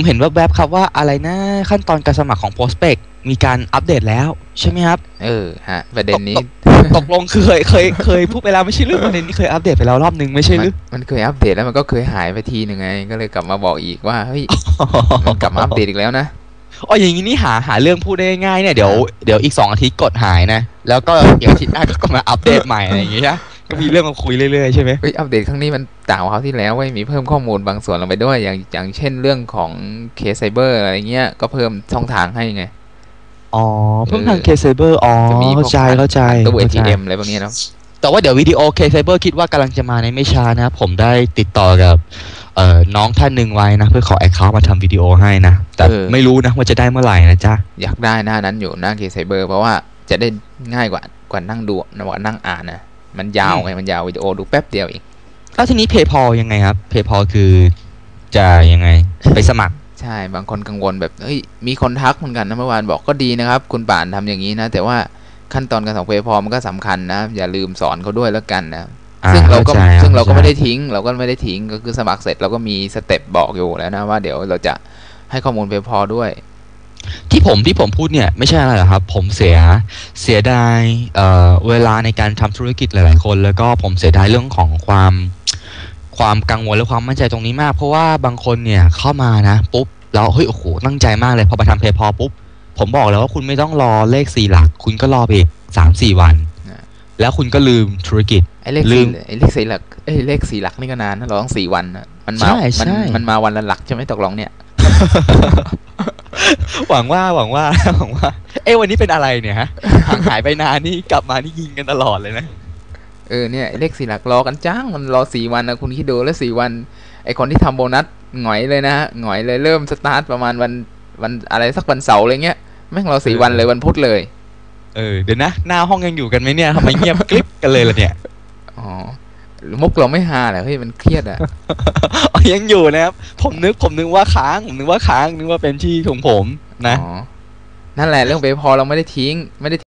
ผมเห็นแวบๆครับว่าอะไรนะขั้นตอนการสมัครของ Prospect มีการอัปเดตแล้ว ใช่ไหมครับ เออฮะ ประเด็นนี้ตกลงคือเคยเคยเคยพูดไปแล้วไม่ใช่หรือประเด็นนี้เคยอัปเดตไปแล้วรอบนึงไม่ใช่หรือมันมันเคยอัปเดตแล้วมันก็เคยหายไปทีหนึ่งไง ก็เลยกลับมาบอกอีกว่าเฮ้ยมันกลับมาอัปเดตอีกแล้วนะอ๋ออย่างนี้นี่หาหาเรื่องพูดได้ง่ายๆเนี่ยเดี๋ยวเดี๋ยวอีกสองอาทิตย์กดหายนะ แล้วก็เดี๋ยวอาทิตย์หน้าก็มาอัปเดตใหม่อะไรอย่างเงี้ยนะ ก็มีเรื่องมาคุยเรื่อยๆใช่ไหมเฮ้ยอัปเดตครั้งนี้มันต่างกว่าคราวที่แล้วเว้ยมีเพิ่มข้อมูลบางส่วนลงไปด้วยอย่างอย่างเช่นเรื่องของเคสไซเบอร์อะไรเงี้ยก็เพิ่มช่องทางให้ไงอ๋อเพิ่มทางเออเคเซเบอร์อ๋อจะมีพวเข้ากใจเข้าใจตู้เข้าใจ ATM อะไรพวกนี้เนาะแต่ว่าเดี๋ยววิดีโอเคเซเบอร์คิดว่ากำลังจะมาในไม่ช้านะครับผมได้ติดต่อกับเอ่อน้องท่านหนึ่งไว้นะ เพื่อขอแอคเคาท์มาทำวิดีโอให้นะ แต่ไม่รู้นะว่าจะได้เมื่อไหร่นะจ๊ะ อยากได้หน้านั้นอยู่หน้าเคสไซเบอร์เพราะว่าจะได้ง่ายกว่ากว่านั่งดูนะว่านั่งอ่านนะ มันยาวไงมันยาววิดีโอดูแป๊บเดียวเองแล้วทีนี้เพย์พอยังไงครับเพย์พอคือจะยังไงไปสมัครใช่บางคนกังวลแบบเฮ้ยมีคนทักเหมือนกันนะเมื่อวานบอกก็ดีนะครับ คุณป่านทำอย่างนี้นะ แต่ว่าขั้นตอนการส่งเพย์พอมันก็สำคัญนะ อย่าลืมสอนเขาด้วยแล้วกันนะอ่าซึ่งเราก็เข้าใจซึ่งเราก็เข้าใจไม่ได้ทิ้ง เราก็ไม่ได้ทิ้งก็คือสมัครเสร็จเราก็มีสเต็ปบอกอยู่แล้วนะว่าเดี๋ยวเราจะให้ข้อมูลเพย์พอด้วย ที่ผมที่ผมพูดเนี่ยไม่ใช่อะไรหรอกครับ ผมเสียเสียดายเอ่อเวลาในการทำธุรกิจหลาย ๆ คน แล้วก็ผมเสียดายเรื่องของความความกังวลและความมั่นใจตรงนี้มาก เพราะว่าบางคนเนี่ยเข้ามานะปุ๊บแล้วเฮ้ยโอ้โหตั้งใจมากเลยพอมาทำเพย์พอปุ๊บผมบอกแล้วว่าคุณไม่ต้องรอเลขสี่หลัก คุณก็รอไปอีกสามสี่วันอ่าแล้วคุณก็ลืมธุรกิจไอ้เลขลืสี่มไอ้เลขสี่หลักเอ้ยเลขสี่หลักนี่ก็นานนะเราต้องสี่วันนะมันมาใช่มันใช่มันมาวันละหลักใช่ไหมตกลงเนี่ย หวังว่าหวังว่าหวังว่า เอ้วันนี้เป็นอะไรเนี่ยฮะห่างหายไปนานนี่กลับมานี่ยิงกันตลอดเลยนะเออเนี่ยไอ้เลขสี่หลักรอกันจ้างมันรอสี่วันนะคุณคิดดูแล้วสี่วันไอคนที่ทำโบนัสหงอยเลยนะฮะหงอยเลยเริ่มสตาร์ทประมาณวันวันอะไรสักวันเสาร์อะไรเงี้ยแม่งรอสี่เออวันเลยวันพุธเลย เออเดี๋ยวนะ หน้าห้องยังอยู่กันไหมเนี่ยทำไมเงียบกริบกันเลยล่ะเนี่ยอ๋อ มุกเราไม่ฮาเหรอเฮ้ยมันเครียดอะอ๋อยังอยู่นะครับ ผมนึกผมนึกว่าค้างผมนึกว่าค้างนึกว่าเป็นที่ของผมนะ อ๋อ นั่นแหละเรื่องเบพอเราไม่ได้ทิ้งไม่ได้